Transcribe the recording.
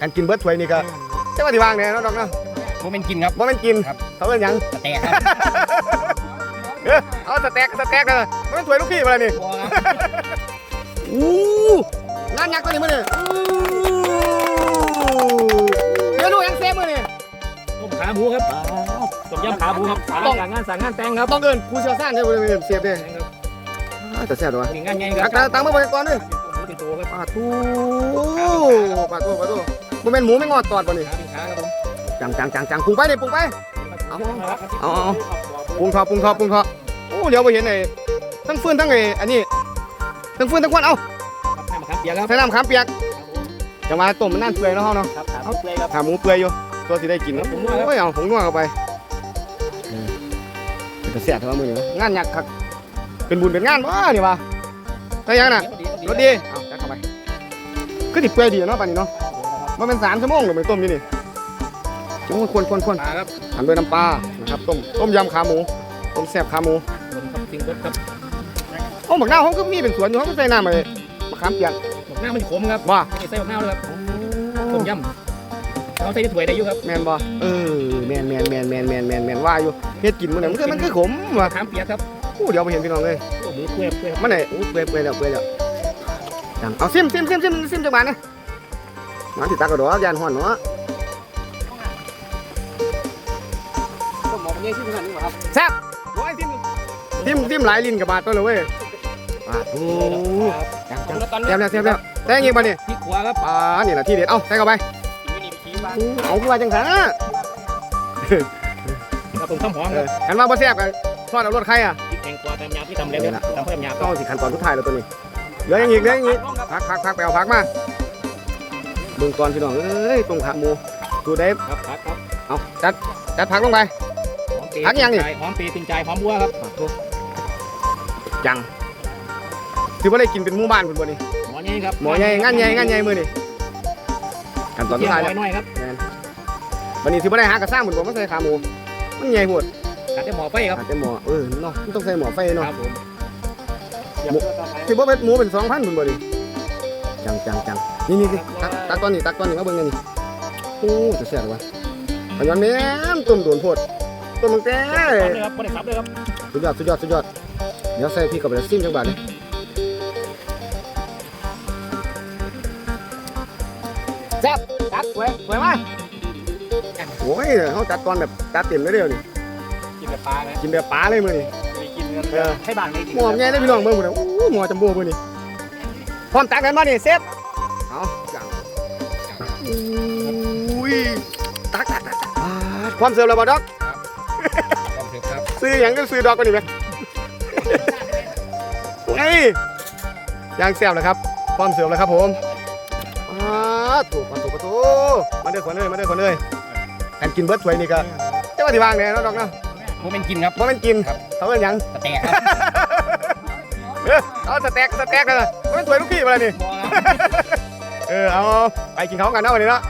การกินเบิร์ดถ้วยนี่ก็จะว่าที่วางเนี่ยเนาะดอกเนาะผมเป็นกินครับบ่แม่นกินครับเขาเป็นหยังสแต็กครับเออเอาสแต็กสแต็กเลยบ่แม่นถ้วยลูกพี่มาเลยนี่บัวครับอู้งานยักษ์ตัวนี้มื้อนี่อู้เดี๋ยวดูยังเซฟมื้อนี่ต้มขาหมูครับต้มยำขาหมูครับสั่งงานสั่งงานแต่งครับต้องเดินผู้เชี่ยวชาญเด้อบ่ได้เสียบเด้ออ่าแต่แซ่บตัววะมีงานใหญ่คตัรักตาตังมาเบิ่งก่อนเด้อหมูติดตัวครับปาทูปาทูปาทู บ่แม่นหมูไม่งอดตอดบ่นี่ขาเป็นขาครับผมจังจังจังจังปรุงไปนี่ปรุงไป เอาเอาเอาปรุงทอปรุงทอปรุงทอโอ้เดี๋ยวไปเห็นไอ้ทั้งฟืนทั้งไอ้อันนี้ทั้งฟืนทั้งควันเอาให้มาครับเปียกครับใส่น้ำขามเปียกจะมาต้มมันนั่นเปื่อยเนาะเฮาเนาะครับขาเปื่อยครับขาหมูเปื่อยอยู่ตัวสิได้กินเนาะผงนัวครับโอ้ยเอาผงนัวเข้าไปเออเป็นกระเสียเท่าว่ามือนี้งานหยักคักเป็นบุญเป็นงานวะนี่วะได้ยังน่ะรถดีเอาจัดเข้าไปคือติเปื่อยดีเนาะปานนี้เนาะ มันเป็นสามชั่วโมงหรือไม่ต้มอยู่นี่โอ้ยควรควรควรปลาครับหั่นด้วยน้ำปลานะครับต้มต้มยำขาหมูต้มแซ่บขาหมูบนครับซิงเกิลครับโอ้หมักหน้าวเขาก็มีเป็นสวนอยู่เขาก็ใส่น้ำไปมะขามเปียกหมกหน้ามันขมครับว่าไม่ใส่หมกหน้าเลยครับต้มยำเราใส่ที่ถ้วยได้อยู่ครับแมนบ่เออแมนแมนแมนแมนแมนแมนแมนว่าอยู่เฮ็ดกินมื้อนั้นมันคือมันคือขมว่ะขามเปียกครับอู้เดี๋ยวไปเห็นพี่น้องเลยโอ้หมูเปื่อยเปื่อยครับมันไหนอู้เปื่อยเปื่อยแล้วเปื่อยแล้วจังเอาซิมซิมซิมซิมซิมจังบานนะ มาติดตากระโดดยานฮ้อนเนาะต้มหมกเงี้ยชื่อขนาดนี้ครับแซ่บโอ้ยซิมซิมซิมหลายลิ้นกับบาดตัวเลยเว้ยอ่าโอ้จังจังแล้วตอนแซ่บแล้วแซ่บแล้วแต่ยังไงบ่นี่พริกขัวครับปลานี่ล่ะที่เด็ด เอ้าใส่เข้าไปกินนี่ขี้ปลาอู้เอาคือว่าจังซั่นครับผมข้าวหอมเอครัอบกันว่าบ่แซ่บก็ทอดเอารสใครอะพริกแกงขัวตำยำที่ทำเร็วๆทำเพิ่มยำต้องสิขั้นตอนสุดท้ายแล้วตัวนี้เหลืออย่างอีกเหลืออย่างอีกพักพักพักไปเอาพักมา เบิ่งก่อนพี่น้องเอ้ยตรงขาหมูดูได้ครับครับครับเอาจัดจัดผักลงไป หอมปีพักยังนี่ หอมปีตึงใจหอมบัวครับจังถือว่าได้กินเป็นหมู่บ้านคุณบ่นี่หมอใหญ่ครับหมอใหญ่งานใหญ่งานใหญ่มื้อนี่ขั้นตอนสุเที่ดยวท้ายแล้วน้อยๆครับวันนี้ถือว่าได้หากระซ้างเหมือนบ่มาใส่ขาหมู มันใหญ่โหดขาดแต่หมอไฟครับอาจจะหมอเออเนาะมันต้องใส่หมอไฟเนาะครับผมถือว่าเป็นหมูเป็น2,000คุณบ่นี่ จังจังจังนี่นี่นี่ตักตักตอนนี้ตักตอนนี้มาเบิ่งกันนี่โอ้จะแซ่บว่ะอันนั้นแม่นต้มโดนโพดต้มตั้งแต่ซับเลยครับไม่ได้ซับเลยครับสุดยอดสุดยอดสุดยอดเดี๋ยวใส่พริกกับไปซิมจังบาทนี่แซ่บจัดสวยสวยมากโอ้ยเขาจัดตอนแบบจัดเต็มเลยเดียวนี่กินกับปลานะกินแบบปลาเลยมือนี่ไม่กินกันเออให้บ้านไม่กินหมอมใหญ่ได้พี่น้องเบิ่งหมดเลยโอ้หมอจัมโบ้มือนี่ พร้อมตักกันมานี่เซฟเอาจังอุ้ยตักตักตักตักอ่าพร้อมเสิร์ฟแล้วบ่ดอกต้องเถอะครับซื้อหยังก็ซื้อดอกกันนี่ไหมไอ้ยางแซ่บเลยครับพร้อมเสิร์ฟแล้วครับผมอ่าถูกมาถูกมาถูกมาเด้อคนเลยมาเด้อคนเลยการกินเบิร์ดถ้วยนี่ก็เจ้าว่าที่วางเนี่ยเนาะดอกเนาะผมเป็นกินครับบ่แม่นกินครับ เขาเป็นหยังสแต็กครับ เออเอาสเต็กสเต็กเลยบ่แม่นถ้วยลูกพี่มาเลยนี่ เออเอาไปกินข้าวกันเนาะวันนี้เนาะ